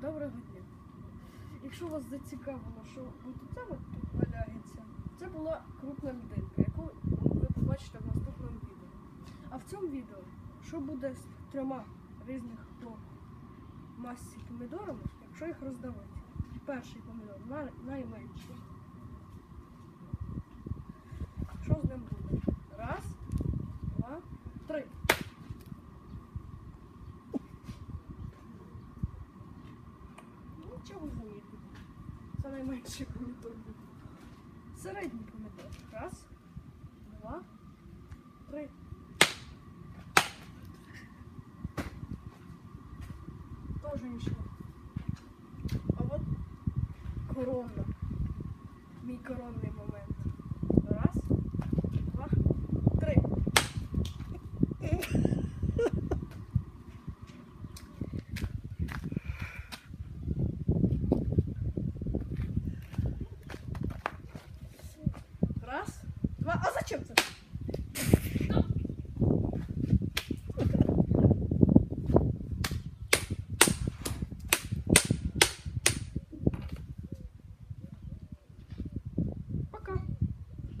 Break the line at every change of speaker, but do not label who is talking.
Доброго дня. Якщо вас зацікавило, що от це тут валяється, це була крупна людинка, яку ви побачите в наступному відео. А в цьому відео, що буде з трьома різних по масі помідорами, якщо їх роздавати. Перший помідор найменший. Що з ним буде? Раз, два, три. Замітно. Це найменший помідор. Середній помідор. Раз, два, три. Тоже нічого. А от корона. Мій коронний момент. Раз, два, три. Два. Це?